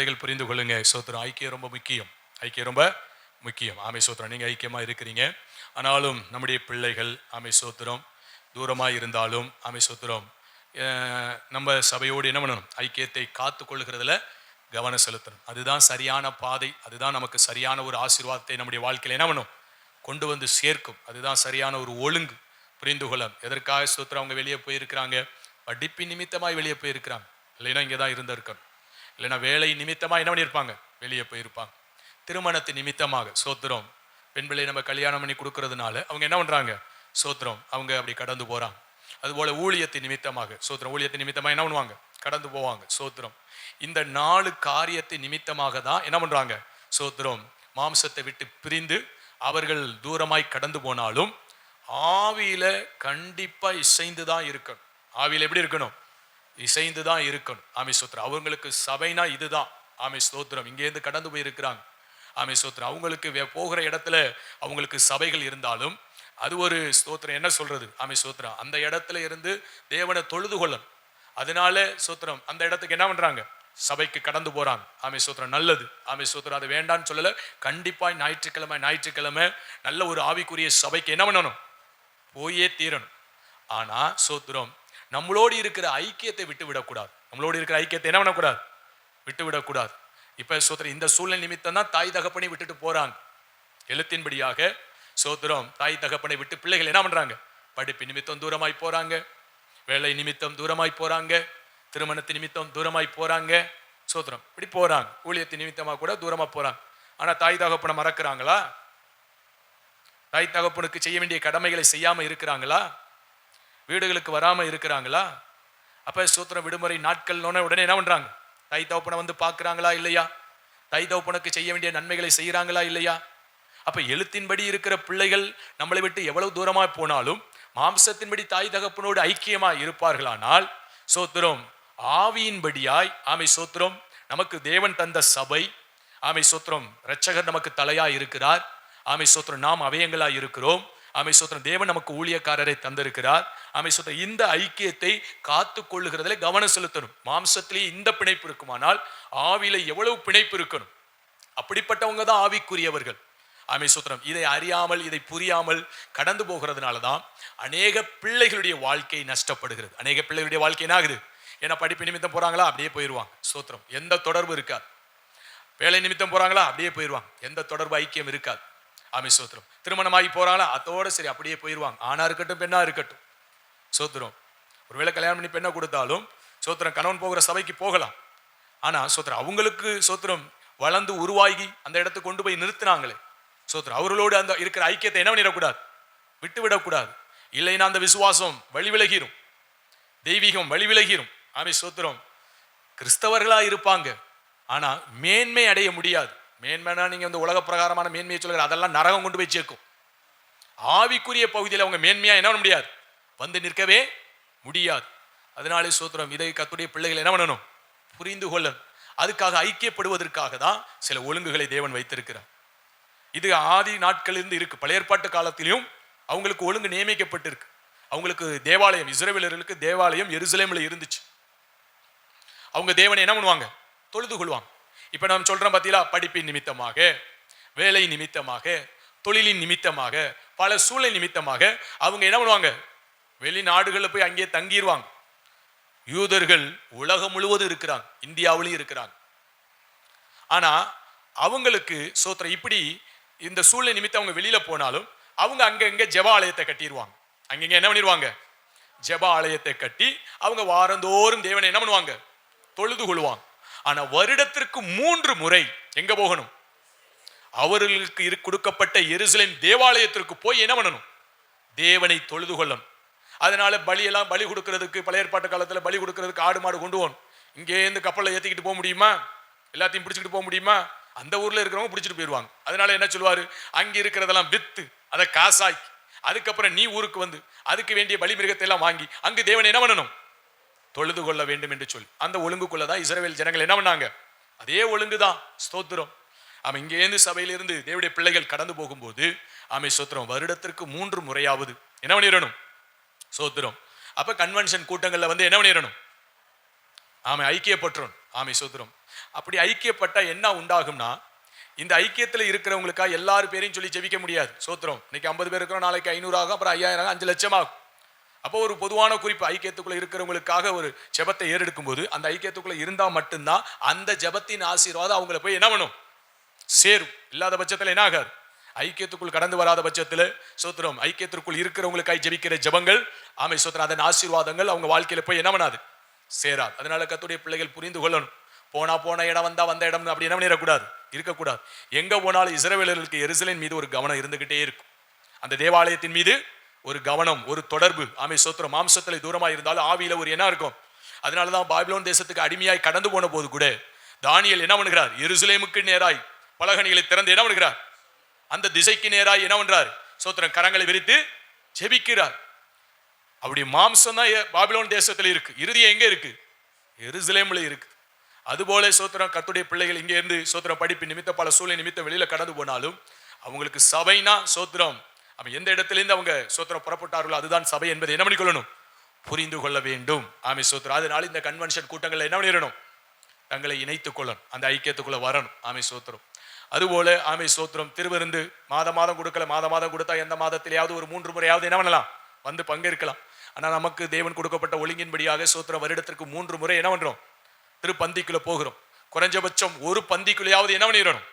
பிள்ளைகள் புரிந்து கொள்ளுங்க. சோத்திரம் ஐக்கியம் ரொம்ப முக்கியம். ஐக்கியம் ரொம்ப முக்கியம். ஆமை சோத்திரம் நீங்கள் ஐக்கியமாக இருக்கிறீங்க. ஆனாலும் நம்முடைய பிள்ளைகள் ஆமை சோத்திரம் தூரமாக இருந்தாலும் ஆமை சோத்திரம் நம்ம சபையோடு என்ன பண்ணணும்? ஐக்கியத்தை காத்து கொள்கிறதுல கவனம் செலுத்தணும். அதுதான் சரியான பாதை. அதுதான் நமக்கு சரியான ஒரு ஆசீர்வாதத்தை நம்முடைய வாழ்க்கையில் என்ன பண்ணும்? கொண்டு வந்து சேர்க்கும். அதுதான் சரியான ஒரு ஒழுங்கு. புரிந்து கொள்ள. எதற்காக சோத்திரம் அவங்க வெளியே போயிருக்கிறாங்க? படிப்பின் நிமித்தமாய் வெளியே போயிருக்கிறாங்க. இல்லைன்னா இங்கே தான் இருந்திருக்கணும். இல்லைன்னா வேலை நிமித்தமாக என்ன பண்ணியிருப்பாங்க? வெளியே போயிருப்பாங்க. திருமணத்து நிமித்தமாக சோத்திரம். பெண்களை நம்ம கல்யாணம் பண்ணி கொடுக்கறதுனால அவங்க என்ன பண்ணுறாங்க சோத்திரம். அவங்க அப்படி கடந்து போகிறாங்க அதுபோல் ஊழியத்து நிமித்தமாக சோத்திரம். ஊழியத்து நிமித்தமாக என்ன பண்ணுவாங்க? கடந்து போவாங்க. சோத்திரம். இந்த நாலு காரியத்தை நிமித்தமாக தான் என்ன பண்ணுறாங்க சோத்திரம். மாம்சத்தை விட்டு பிரிந்து அவர்கள் தூரமாய் கடந்து போனாலும் ஆவியில் கண்டிப்பாக இசைந்து தான் இருக்கணும். ஆவியில் எப்படி இருக்கணும்? இசைந்து தான் இருக்கணும். ஆமை சோத்திரம். அவங்களுக்கு சபைனா இதுதான். ஆமை ஸ்தோத்திரம் இங்கேருந்து கடந்து போயிருக்கிறாங்க. ஆமை ஸ்தோத்திரம் அவங்களுக்கு வே- போகிற இடத்துல அவங்களுக்கு சபைகள் இருந்தாலும் அது ஒரு ஸ்தோத்திரம் என்ன சொல்றது? ஆமை ஸ்தோத்திரம் அந்த இடத்துல இருந்து தேவனை தொழுது கொள்ளணும். அதனால சோத்திரம் அந்த இடத்துக்கு என்ன பண்றாங்க? சபைக்கு கடந்து போறாங்க. ஆமை ஸ்தோத்திரம் நல்லது. ஆமை ஸ்தோத்திரம் அது வேண்டான்னு சொல்லல. கண்டிப்பாக ஞாயிற்றுக்கிழமை ஞாயிற்றுக்கிழமை நல்ல ஒரு ஆவிக்குரிய சபைக்கு என்ன பண்ணணும்? போயே தீரணும். ஆனா சோத்திரம் நம்மளோடு இருக்கிற ஐக்கியத்தை விட்டு விடக்கூடாது நம்மளோடு இருக்கிற ஐக்கியத்தை என்ன பண்ணக்கூடாது? விட்டு விடக்கூடாது இப்ப சோத்திரம் இந்த சூழ்நிலை நிமித்தம் தான் தாய் தகப்பனை விட்டுட்டு போறாங்க. எழுத்தின்படியாக சோத்திரம் தாய் தகப்பனை விட்டு பிள்ளைகள் என்ன பண்றாங்க? படிப்பு நிமித்தம் தூரமாய் போறாங்க. வேலை நிமித்தம் தூரமாய் போறாங்க. திருமணத்து நிமித்தம் தூரமாய் போறாங்க. சோத்திரம் இப்படி போறாங்க. ஊழியத்து நிமித்தமா கூட தூரமா போறாங்க. ஆனா தாய் தகப்பனை மறக்கிறாங்களா? தாய் தகப்பனுக்கு செய்ய வேண்டிய கடமைகளை செய்யாம இருக்கிறாங்களா? வீடுகளுக்கு வராமல் இருக்கிறாங்களா? அப்போ சூத்திரம் விடுமுறை நாட்கள்னோட உடனே என்ன பண்ணுறாங்க தை தகப்பனை வந்து பார்க்குறாங்களா இல்லையா? தை தகப்பனுக்கு செய்ய வேண்டிய நன்மைகளை செய்கிறாங்களா இல்லையா? அப்போ எழுத்தின்படி இருக்கிற பிள்ளைகள் நம்மளை விட்டு எவ்வளவு தூரமாக போனாலும் மாம்சத்தின்படி தாய் தகப்பனோடு ஐக்கியமாக இருப்பார்களானால் சோத்திரம் ஆவியின்படியாய் ஆமை சோத்திரம் நமக்கு தேவன் தந்த சபை ஆமை சோத்திரம் இரட்சகர் நமக்கு தலையா இருக்கிறார். ஆமை சோத்திரம் நாம் அவயங்களாக இருக்கிறோம். அமை சோத்திரம் தேவன் நமக்கு ஊழியக்காரரை தந்திருக்கிறார். அமை சோத்திரம் இந்த ஐக்கியத்தை காத்து கொள்ளுகிறதுல கவனம் செலுத்தணும். மாம்சத்திலே இந்த பிணைப்பு இருக்குமானால் ஆவியில எவ்வளவு பிணைப்பு இருக்கணும்? அப்படிப்பட்டவங்க தான் ஆவிக்குரியவர்கள். ஆமை சூத்திரம் இதை அறியாமல் இதை புரியாமல் கடந்து போகிறதுனால தான் அநேக பிள்ளைகளுடைய வாழ்க்கை நஷ்டப்படுகிறது. அநேக பிள்ளைகளுடைய வாழ்க்கை என்ன ஆகுது ஏன்னா படிப்பு நிமித்தம் போறாங்களா? அப்படியே போயிடுவாங்க சூத்திரம் எந்த தொடர்பு இருக்காது. வேலை நிமித்தம் போறாங்களா? அப்படியே போயிடுவாங்க எந்த தொடர்பு ஐக்கியம் இருக்காது. ஆமே சோத்திரம். திருமணமாகி போகிறாங்களா அதோட சரி அப்படியே போயிடுவாங்க ஆணாக இருக்கட்டும் பெண்ணாக இருக்கட்டும். சோத்திரம். ஒருவேளை கல்யாணம் பண்ணி பெண்ணை கொடுத்தாலும் சோத்திரம் கணவன் போகிற சபைக்கு போகலாம். ஆனால் சோத்திரம் அவங்களுக்கு சோத்திரம் வளர்ந்து உருவாகி அந்த இடத்துக்கு கொண்டு போய் நிறுத்தினாங்களே. சோத்திரம் அவர்களோடு அந்த இருக்கிற ஐக்கியத்தை என்ன பண்ணிடக்கூடாது? விட்டு விடக்கூடாது இல்லைன்னா அந்த விசுவாசம் வழி விலகிரும் தெய்வீகம் வழி விலகிரும் சோத்திரம். கிறிஸ்தவர்களாக இருப்பாங்க. ஆனால் மேன்மை அடைய முடியாது. மேன்மைனா நீங்க வந்து உலக பிரகாரமான மேன்மையை சொல்லுற அதெல்லாம் நரகம் கொண்டு போய் சேர்க்கும். ஆவிக்குரிய பகுதியில் அவங்க மேன்மையா என்ன பண்ண முடியாது? வந்து நிற்கவே முடியாது. அதனாலே சோத்திரம் இதை கத்துடைய பிள்ளைகள் என்ன பண்ணணும்? புரிந்து கொள்ளணும். அதுக்காக ஐக்கியப்படுவதற்காக தான் சில ஒழுங்குகளை தேவன் வைத்திருக்கிறார். இது ஆதி நாட்களிலிருந்து இருக்கு. பழைய ஏற்பாட்டு காலத்திலையும் அவங்களுக்கு ஒழுங்கு நியமிக்கப்பட்டிருக்கு. அவங்களுக்கு தேவாலயம் இஸ்ரேலர்களுக்கு தேவாலயம் எருசலேமில் இருந்துச்சு. அவங்க தேவனை என்ன பண்ணுவாங்க? தொழுது கொள்வாங்க. இப்போ நாம் சொல்றோம் பார்த்தீங்களா படிப்பின் நிமித்தமாக வேலை நிமித்தமாக தொழிலின் நிமித்தமாக பல சூழல் நிமித்தமாக அவங்க என்ன பண்ணுவாங்க? வெளிநாடுகளில் போய் அங்கேயே தங்கிடுவாங்க யூதர்கள் உலகம் முழுவதும் இருக்கிறாங்க. இந்தியாவிலையும் இருக்கிறாங்க. ஆனா அவங்களுக்கு சோத்திர இப்படி இந்த சூழ்நிலை நிமித்தம் அவங்க வெளியில போனாலும் அவங்க அங்கங்க ஜெப ஆலயத்தை கட்டிடுவாங்க அங்கங்க என்ன பண்ணிடுவாங்க ஜெப ஆலயத்தை கட்டி அவங்க வாரந்தோறும் தேவனை என்ன பண்ணுவாங்க? தொழுது கொள்வாங்க. ஆனா வருடத்திற்கு மூன்று முறை எங்க போகணும்? அவர்களுக்கு இரு கொடுக்கப்பட்ட எருசலேம் தேவாலயத்திற்கு போய் என்ன பண்ணணும்? தேவனை தொழுது கொள்ளணும். அதனால பலியெல்லாம் பலி கொடுக்கறதுக்கு பழைய ஏற்பாட்டு காலத்தில் பலி கொடுக்கறதுக்கு ஆடு மாடு கொண்டு போகணும். இங்கேருந்து கப்பலில் ஏற்றிக்கிட்டு போக முடியுமா? எல்லாத்தையும் பிடிச்சிக்கிட்டு போக முடியுமா? அந்த ஊரில் இருக்கிறவங்க பிடிச்சிட்டு போயிடுவாங்க. அதனால என்ன சொல்லுவார்? அங்கே இருக்கிறதெல்லாம் வித்து அதை காசாக்கி அதுக்கப்புறம் நீ ஊருக்கு வந்து அதுக்கு வேண்டிய பலி மிருகத்தை எல்லாம் வாங்கி அங்கு தேவனை என்ன பண்ணணும்? தொழுது கொள்ள வேண்டும் என்று சொல்லி. அந்த ஒழுங்குக்குள்ள தான் இஸ்ரேல் ஜனங்கள் என்ன பண்ணாங்க? அதே ஒழுங்கு தான். ஸ்தோத்திரம். அவன் இங்கேருந்து சபையிலிருந்து தேவடைய பிள்ளைகள் கடந்து போகும்போது ஆமை ஸ்தோத்திரம் வருடத்திற்கு மூன்று முறையாவது என்ன பண்ணிடணும்? சோத்திரம் அப்போ கன்வென்ஷன் கூட்டங்களில் வந்து என்ன பண்ணிடணும்? ஆமை ஐக்கியப்பட்டுரும் ஆமை சோத்திரம் அப்படி ஐக்கியப்பட்டால் என்ன உண்டாகும்னா இந்த ஐக்கியத்தில் இருக்கிறவங்களுக்கா எல்லாரும் பேரையும் சொல்லி ஜெபிக்க முடியாது. சோத்திரம் இன்னைக்கு ஐம்பது பேர் இருக்கிறோம் நாளைக்கு ஐநூறு ஆகும் அப்புறம் ஐயாயிரம் ஆகும், அஞ்சு லட்சம் ஆகும். அப்போ ஒரு பொதுவான குறிப்பு ஐக்கியத்துக்குள்ள இருக்கிறவங்களுக்காக ஒரு ஜெபத்தை ஏறெடுக்கும் போது அந்த ஐக்கியத்துக்குள்ள இருந்தால் மட்டும்தான் அந்த ஜெபத்தின் ஆசீர்வாதம் அவங்கள போய் என்ன பண்ணும்? சேரும். இல்லாத பட்சத்தில் என்ன ஆகாது? ஐக்கியத்துக்குள் கடந்து வராத பட்சத்தில் சோத்திரம் ஐக்கியத்திற்குள் இருக்கிறவங்களுக்காய் ஜெபிக்கிற ஜெபங்கள் ஆமை சோத்திரம் அதன் ஆசீர்வாதங்கள் அவங்க வாழ்க்கையில் போய் என்ன பண்ணாது? சேராது. அதனால கத்துடைய பிள்ளைகள் புரிந்து கொள்ளணும். போனா போன இடம் வந்தா வந்த இடம் அப்படி என்ன பண்ணிடக்கூடாது? இருக்கக்கூடாது. எங்க போனாலும் இஸ்ரவேலர்களுக்கு எரிசலின் மீது ஒரு கவனம் இருந்துகிட்டே இருக்கும். அந்த தேவாலயத்தின் மீது ஒரு கவனம் ஒரு தொடர்பு. ஆமை சோத்திரம் மாம்சத்தில் தூரமாக இருந்தாலும் ஆவியில் ஒரு என்ன இருக்கும். அதனால தான் பாபிலோன் தேசத்துக்கு அடிமையாய் கடந்து போன போது கூட தானியல் என்ன பண்ணுகிறார்? எருசலேமுக்கு நேராய் பலகணிகளை திறந்து என்ன பண்ணுகிறார்? அந்த திசைக்கு நேராய் என்ன பண்ணுறார் சோத்திரம் கரங்களை விரித்து ஜெபிக்கிறார். அப்படி மாம்சம் தான் பாபிலோன் தேசத்தில் இருக்கு. இறுதியம் எங்கே இருக்கு? எருசலேம்ல இருக்கு. அதுபோல சோத்திரம் கத்துடைய பிள்ளைகள் இங்கே இருந்து சோத்திரம் படிப்பு நிமித்த பல சூழ்நிலை நிமித்த வெளியில் கடந்து போனாலும் அவங்களுக்கு சபைனா சோத்திரம் அவன் எந்த இடத்திலிருந்து அவங்க சோத்திரம் புறப்பட்டார்களோ அதுதான் சபை என்பதை என்ன பண்ணிக்கொள்ளணும்? புரிந்து கொள்ள வேண்டும். ஆமை சோத்திரம். அதனால இந்த கன்வென்ஷன் கூட்டங்களில் என்ன பண்ணிடணும்? தங்களை இணைத்துக் கொள்ளணும். அந்த ஐக்கியத்துக்குள்ள வரணும். ஆமை சோத்திரம். அதுபோல ஆமை சோத்திரம் திருவிருந்து மாத மாதம் கொடுக்கல. மாத மாதம் கொடுத்தா எந்த மாதத்திலேயாவது ஒரு மூன்று முறையாவது என்ன பண்ணலாம்? வந்து பங்கேற்கலாம். ஆனால் நமக்கு தேவன் கொடுக்கப்பட்ட ஒழுங்கின்படியாக சோத்திரம் வருடத்திற்கு மூன்று முறை என்ன பண்ணுறோம் திருப்பந்திக்குள்ள போகிறோம். குறைஞ்சபட்சம் ஒரு பந்திக்குள்ளேயாவது என்ன பண்ணிடணும்?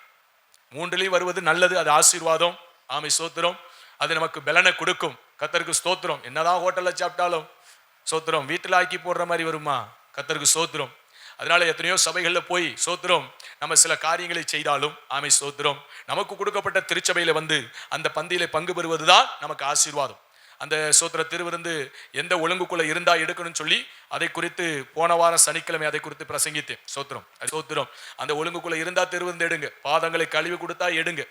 மூன்றுலையும் வருவது நல்லது. அது ஆசீர்வாதம். ஆமை சோத்திரம். அது நமக்கு பலனை கொடுக்கும். கத்தருக்கு ஸ்தோத்திரம். என்னதான் ஹோட்டலில் சாப்பிட்டாலும் சோத்திரம் வீட்டில் ஆக்கி போடுற மாதிரி வருமா? கத்தருக்கு சோத்திரம் அதனால எத்தனையோ சபைகளில் போய் சோத்திரம் நம்ம சில காரியங்களை செய்தாலும் ஆமை சோத்திரம் நமக்கு கொடுக்கப்பட்ட திருச்சபையில் வந்து அந்த பந்தியில பங்கு பெறுவது தான் நமக்கு ஆசீர்வாதம். அந்த சோத்திர திருவிருந்து எந்த ஒழுங்குக்குள்ள இருந்தா எடுக்கணும்னு சொல்லி அதை குறித்து போன வாரம் சனிக்கிழமை அதை குறித்து பிரசங்கித்தேன். சோத்திரம் சோத்திரம் அந்த ஒழுங்குக்குள்ள இருந்தா திருவிருந்து எடுங்க. பாதங்களை கழுவி கொடுத்தா எடுங்க.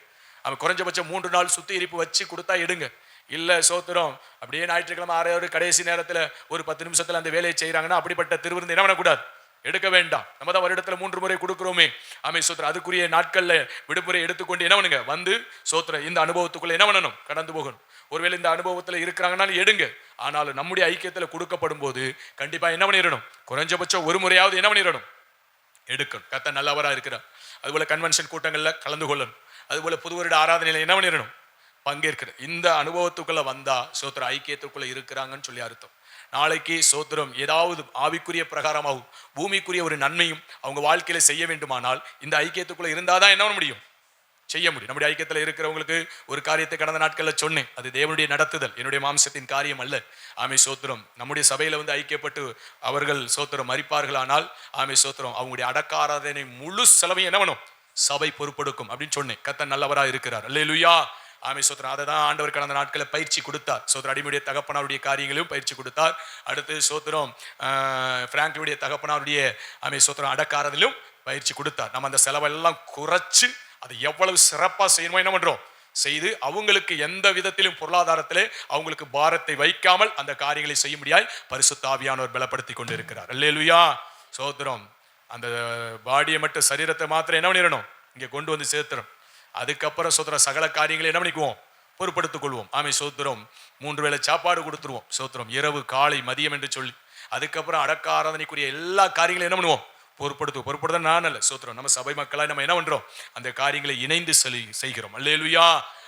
அவன் குறைஞ்சபட்சம் மூன்று நாள் சுத்திகரிப்பு வச்சு கொடுத்தா எடுங்க. இல்லை சோத்திரம் அப்படியே ஞாயிற்றுக்கிழமை ஆறாவது கடைசி நேரத்தில் ஒரு பத்து நிமிஷத்தில் அந்த வேலையை செய்கிறாங்கன்னா அப்படிப்பட்ட திருவிருந்து என்ன பண்ணக்கூடாது? எடுக்க வேண்டாம். நம்ம தான் வருடத்தில் மூன்று முறை கொடுக்குறோமே. ஆமை சோத்திரம். அதுக்குரிய நாட்களில் விடுமுறை எடுத்துக்கொண்டு என்ன பண்ணுங்க? வந்து சோத்திரம் இந்த அனுபவத்துக்குள்ளே என்ன பண்ணணும்? கடந்து போகணும். ஒருவேளை இந்த அனுபவத்தில் இருக்கிறாங்கன்னாலும் எடுங்க. ஆனாலும் நம்முடைய ஐக்கியத்தில் கொடுக்கப்படும் போது கண்டிப்பாக என்ன பண்ணிடணும்? குறைஞ்சபட்சம் ஒரு முறையாவது என்ன பண்ணிடணும்? எடுக்கணும் கத்த நல்லவராக இருக்கிறார். அதுபோல் கன்வென்ஷன் கூட்டங்களில் கலந்து கொள்ளணும். அதுபோல் புது வருட ஆராதனையில என்ன பண்ணிடணும்? பங்கேற்கிற இந்த அனுபவத்துக்குள்ளே வந்தால் சோத்திர ஐக்கியத்துக்குள்ளே இருக்கிறாங்கன்னு சொல்லி அர்த்தம். நாளைக்கு சோத்திரம் ஏதாவது ஆவிக்குரிய பிரகாரமாகும். பூமிக்குரிய ஒரு நன்மையும் அவங்க வாழ்க்கையில் செய்ய வேண்டுமானால் இந்த ஐக்கியத்துக்குள்ளே இருந்தால் தான் என்ன பண்ண முடியும்? செய்ய முடியும். நம்முடைய ஐக்கியத்தில் இருக்கிறவங்களுக்கு ஒரு காரியத்தை கடந்த நாட்களில் சொன்னேன். அது தேவனுடைய நடத்துதல். என்னுடைய மாம்சத்தின் காரியம் அல்ல. ஆமை சோத்திரம். நம்முடைய சபையில் வந்து ஐக்கியப்பட்டு அவர்கள் சோத்திரம் மறிப்பார்களானால் ஆமை சோத்திரம் அவங்களுடைய அடக்காராதனை முழு செலவையும் என்ன பண்ணும்? சபை பொறுப்பெடுக்கும் அப்படின்னு சொன்னேன். கத்தன் நல்லவராக இருக்கிறார். அல்லேலூயா. ஆமை சோத்திரம். அதை தான் ஆண்டவர் கடந்த நாட்களில் பயிற்சி கொடுத்தார். சோத்திரம் அடிமையுடைய தகப்பனாருடைய காரியங்களையும் பயிற்சி கொடுத்தார். அடுத்து சோத்திரம் பிராங்க்லுடைய தகப்பனாருடைய ஆமை சோத்திரம் அடக்காரதிலும் பயிற்சி கொடுத்தார். நம்ம அந்த செலவெல்லாம் குறைச்சு அது எவ்வளவு சிறப்பாக செய்யணுமோ என்ன பண்ணுறோம் செய்து அவங்களுக்கு எந்த விதத்திலும் பொருளாதாரத்திலே அவங்களுக்கு பாரத்தை வைக்காமல் அந்த காரியங்களை செய்ய முடியாய் பரிசுத்தாவியானவர் பலப்படுத்தி கொண்டு இருக்கிறார் அல்லேலுயா. சோத்திரம். அந்த பாடியை மட்டும் சரீரத்தை மாத்திரம் என்ன பண்ணிடணும் இங்கே கொண்டு வந்து சேர்த்துறோம் அதுக்கப்புறம் சோத்திரம் சகல காரியங்களை என்ன பண்ணிக்குவோம்? பொறுப்படுத்திக் கொள்வோம். ஆமை சோத்திரம். மூன்று வேளை சாப்பாடு கொடுத்துருவோம். சோத்திரம். இரவு காலை மதியம் என்று சொல்லி. அதுக்கப்புறம் அடக்க ஆராதனைக்குரிய எல்லா காரியங்களையும் என்ன பண்ணுவோம்? பொறுப்படுத்து பொறுப்படுத்த நான் அல்ல. சோத்திரம் நம்ம சபை மக்களாக நம்ம என்ன பண்ணுறோம் அந்த காரியங்களை இணைந்து செலி செய்கிறோம். அல்லேலுயா!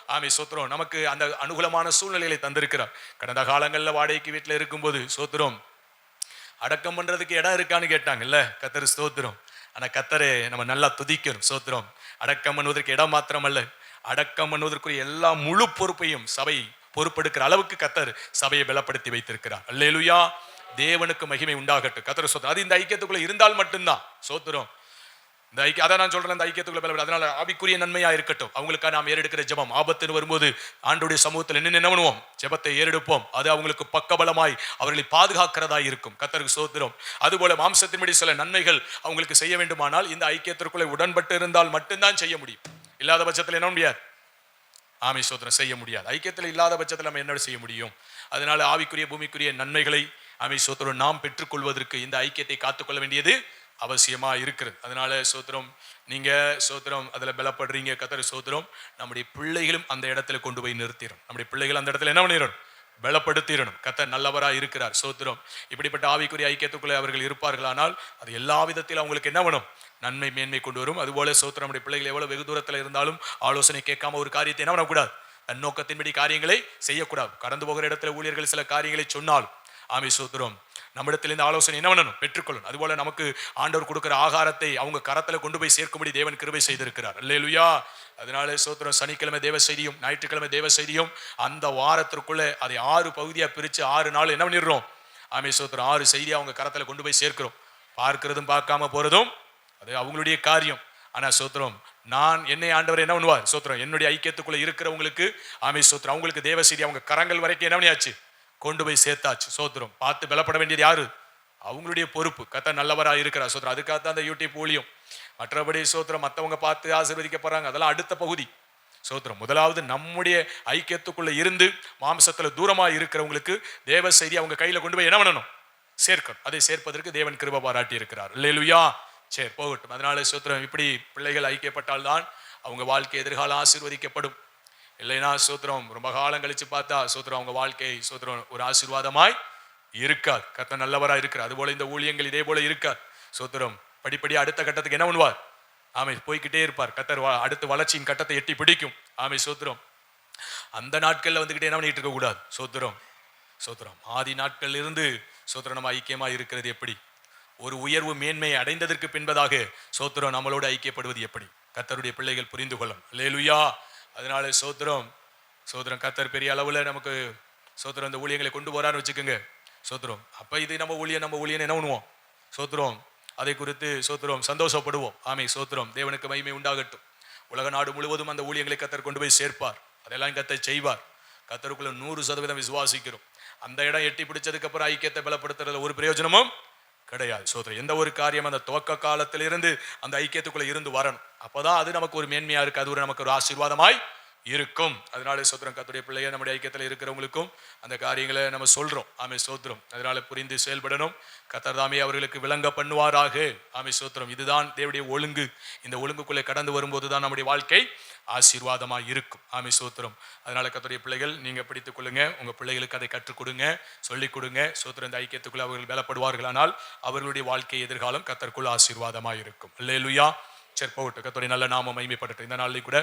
ஆமை சோத்திரம் நமக்கு அந்த அனுகூலமான சூழ்நிலைகளை தந்திருக்கிறார். கடந்த காலங்களில் வாடகைக்கு வீட்டில் இருக்கும்போது சோத்திரம் அடக்கம் பண்ணுறதுக்கு இடம் இருக்கான்னு கேட்டாங்கல்ல? கத்தர் ஸ்தோத்திரம். ஆனால் கத்தரை நம்ம நல்லா துதிக்கிறோம். சோத்திரம் அடக்கம் பண்ணுவதற்கு இடம் மாத்திரமல்ல. அடக்கம் பண்ணுவதற்குரிய எல்லா முழு பொறுப்பையும் சபை பொறுப்பெடுக்கிற அளவுக்கு கத்தர் சபையை பலப்படுத்தி வைத்திருக்கிறார். அல்லேலுயா! தேவனுக்கு மகிமை உண்டாகட்டும். கத்திர சோத்திரம் அது இந்த ஐக்கியத்துக்குள்ள இருந்தால் மட்டும்தான். சோத்திரம் இந்த ஐக்கிய அதை நான் சொல்றேன் இந்த ஐக்கியத்துக்குள்ள அதனால ஆவிக்குரிய நன்மையா இருக்கட்டும். அவங்களுக்காக நாம் ஏறெடுக்கிற ஜெபம். ஆபத்துன்னு வரும்போது ஆண்டுடைய சமூகத்தில் நின்று என்ன பண்ணுவோம்? ஜபத்தை ஏறெடுப்போம். அது அவங்களுக்கு பக்கபலமாய் அவர்களை பாதுகாக்கிறதா இருக்கும். கத்தருக்கு சோத்திரம் அதுபோல மாம்சத்தின்படி சில நன்மைகள் அவங்களுக்கு செய்ய வேண்டுமானால் இந்த ஐக்கியத்திற்குள்ளே உடன்பட்டு இருந்தால் மட்டும்தான் செய்ய முடியும். இல்லாத பட்சத்தில் என்ன முடியாது? ஆமை சோதனை செய்ய முடியாது. ஐக்கியத்தில் இல்லாத பட்சத்தில் நம்ம என்ன செய்ய முடியும்? அதனால ஆவிக்குரிய பூமிக்குரிய நன்மைகளை அமை சோத்திரம் நாம் பெற்றுக்கொள்வதற்கு இந்த ஐக்கியத்தை காத்துக்கொள்ள வேண்டியது அவசியமா இருக்கிறது. அதனால சோத்திரம் நீங்க சோத்திரம் அதுல பலப்படுறீங்க கத்திர சோத்திரம் நம்முடைய பிள்ளைகளும் அந்த இடத்துல கொண்டு போய் நிறுத்திடும் நம்முடைய பிள்ளைகள் அந்த இடத்துல என்ன பண்ணிடணும் பலப்படுத்திடணும் கத்தர் நல்லவராக இருக்கிறார். சோத்திரம் இப்படிப்பட்ட ஆவிக்குரிய ஐக்கியத்துக்குள்ளே அவர்கள் இருப்பார்களானால் அது எல்லா விதத்திலும் அவங்களுக்கு என்ன வேணும்? நன்மை மேன்மை கொண்டு வரும். அதுபோல சோத்திரம் நம்முடைய பிள்ளைகள் எவ்வளோ வெகு தூரத்தில் இருந்தாலும் ஆலோசனை கேட்காம ஒரு காரியத்தை என்ன பண்ணக்கூடாது? தன் நோக்கத்தின்படி காரியங்களை செய்யக்கூடாது. கடந்து போகிற இடத்துல ஊழியர்கள் சில காரியங்களை சொன்னாலும் ஆமை சோத்திரம். நம்மிடத்திலிருந்து ஆலோசனை என்ன பண்ணணும்? பெற்றுக்கொள்ளணும். அதுபோல நமக்கு ஆண்டவர் கொடுக்கிற ஆகாரத்தை அவங்க கரத்தில் கொண்டு போய் சேர்க்கும்படி தேவன் கிருபை செய்திருக்கிறார். அல்லேலுயா. அதனால சோத்திரம் சனிக்கிழமை தேவ செய்தியும் ஞாயிற்றுக்கிழமை தேவ செய்தியும் அந்த வாரத்திற்குள்ளே அதை ஆறு பகுதியாக பிரித்து ஆறு நாள் என்ன பண்ணிடுறோம்? ஆமே சோத்திரம் ஆறு செய்தியை அவங்க கரத்தில் கொண்டு போய் சேர்க்கிறோம். பார்க்கிறதும் பார்க்காம போகிறதும் அது அவங்களுடைய காரியம். ஆனால் சோத்திரம் நான் என்னை ஆண்டவர் என்ன பண்ணுவார்? சோத்திரம் என்னுடைய ஐக்கியத்துக்குள்ளே இருக்கிறவங்களுக்கு ஆமே சோத்திரம் அவங்களுக்கு தேவ செய்தி அவங்க கரங்கள் வரைக்கும் என்ன பண்ணியாச்சு? கொண்டு போய் சேர்த்தாச்சு. சோத்திரம் பார்த்து பலப்பட வேண்டியது யாரு? அவங்களுடைய பொறுப்பு. கத்த நல்லவராக இருக்கிறார். சோத்திரம் அதுக்காக தான் அந்த யூடியூப் ஊழியம். மற்றபடி சோத்திரம் மற்றவங்க பார்த்து ஆசீர்வதிக்கப்படுறாங்க அதெல்லாம் அடுத்த பகுதி. சோத்திரம் முதலாவது நம்முடைய ஐக்கியத்துக்குள்ளே இருந்து மாம்சத்தில் தூரமாக இருக்கிறவங்களுக்கு தேவ செய்தி அவங்க கையில் கொண்டு போய் என்ன பண்ணணும்? சேர்க்கணும். அதை சேர்ப்பதற்கு தேவன் கிருப பாராட்டி இருக்கிறார். இல்லையா சரி போகட்டும். அதனால சோத்திரம் இப்படி பிள்ளைகள் ஐக்கியப்பட்டால்தான் அவங்க வாழ்க்கை எதிர்காலம் ஆசீர்வதிக்கப்படும். இல்லைன்னா சூத்திரம் ரொம்ப காலம் கழிச்சு பார்த்தா சூத்திரம் அவங்க வாழ்க்கை சூத்திரம் ஒரு ஆசீர்வாதமாய் இருக்காது கத்த நல்லவராக இருக்கிறார். அதுபோல இந்த ஊழியங்கள் இதே போல இருக்காது சோத்திரம் படிப்படி அடுத்த கட்டத்துக்கு என்ன பண்ணுவார்? ஆமை போய்க்கிட்டே இருப்பார். கத்தர் வா அடுத்த வளர்ச்சியின் கட்டத்தை எட்டி பிடிக்கும். ஆமை சோத்திரம். அந்த நாட்களில் வந்துக்கிட்டே என்ன பண்ணிட்டு இருக்க கூடாது சோத்திரம். சோத்திரம். ஆதி நாட்கள் இருந்து சோத்திரம் நம்ம ஐக்கியமா இருக்கிறது எப்படி? ஒரு உயர்வு மேன்மையை அடைந்ததற்கு பின்பதாக சோத்திரம் நம்மளோடு ஐக்கியப்படுவது எப்படி? கத்தருடைய பிள்ளைகள் புரிந்து கொள்ளும் லேலுயா அதனால சோத்திரம் சோத்திரம் கத்தர் பெரிய அளவில் நமக்கு சோத்திரம் இந்த ஊழியங்களை கொண்டு போறான்னு வச்சுக்கோங்க. சோத்திரம். அப்போ இது நம்ம ஊழியம் நம்ம ஊழியன் என்ன பண்ணுவோம்? சோத்திரம். அதை குறித்து சோத்திரம் சந்தோஷப்படுவோம். ஆமை சோத்திரம். தேவனுக்கு மகிமை உண்டாகட்டும். உலக நாடு முழுவதும் அந்த ஊழியங்களை கத்தர் கொண்டு போய் சேர்ப்பார். அதெல்லாம் கத்தர் செய்வார். கத்தருக்குள்ள நூறு சதவீதம் விசுவாசிக்கிறோம். அந்த இடம் எட்டி பிடிச்சதுக்கப்புறம் ஐக்கியத்தை பலப்படுத்துறதுல ஒரு பிரயோஜனமும் கிடையாது. சோதரி எந்த ஒரு காரியம் அந்த துவக்க காலத்திலிருந்து அந்த ஐக்கியத்துக்குள்ள இருந்து வரணும். அப்போதான் அது நமக்கு ஒரு மேன்மையா இருக்கு. அது ஒரு நமக்கு ஒரு ஆசீர்வாதமாய் இருக்கும். அதனால சோத்திரம் கத்துடைய பிள்ளைய நம்முடைய ஐக்கியத்தில் இருக்கிறவங்களுக்கும் அந்த காரியங்களை நம்ம சொல்றோம். ஆமை சோத்திரம். அதனால புரிந்து செயல்படணும். கத்தர் தாமே அவர்களுக்கு விளங்க பண்ணுவாராக. ஆமை சோத்திரம். இதுதான் தேவடைய ஒழுங்கு. இந்த ஒழுங்குக்குள்ளே கடந்து வரும்போது தான் நம்முடைய வாழ்க்கை ஆசீர்வாதமாக இருக்கும். ஆமை சோத்திரம். அதனால கத்துடைய பிள்ளைகள் நீங்க பிடித்துக் கொள்ளுங்க. உங்க பிள்ளைகளுக்கு அதை கற்றுக் கொடுங்க. சொல்லிக் கொடுங்க. சோத்திரம் இந்த ஐக்கியத்துக்குள்ளே அவர்கள் பலப்படுவார்கள் ஆனால் அவர்களுடைய வாழ்க்கை எதிர்காலம் கத்தர்க்குள் ஆசீர்வாதமாக இருக்கும். இல்லையா சரி போகட்டும். கத்துடைய நல்ல நாம மைமைப்படட்டும் இந்த நாளில் கூட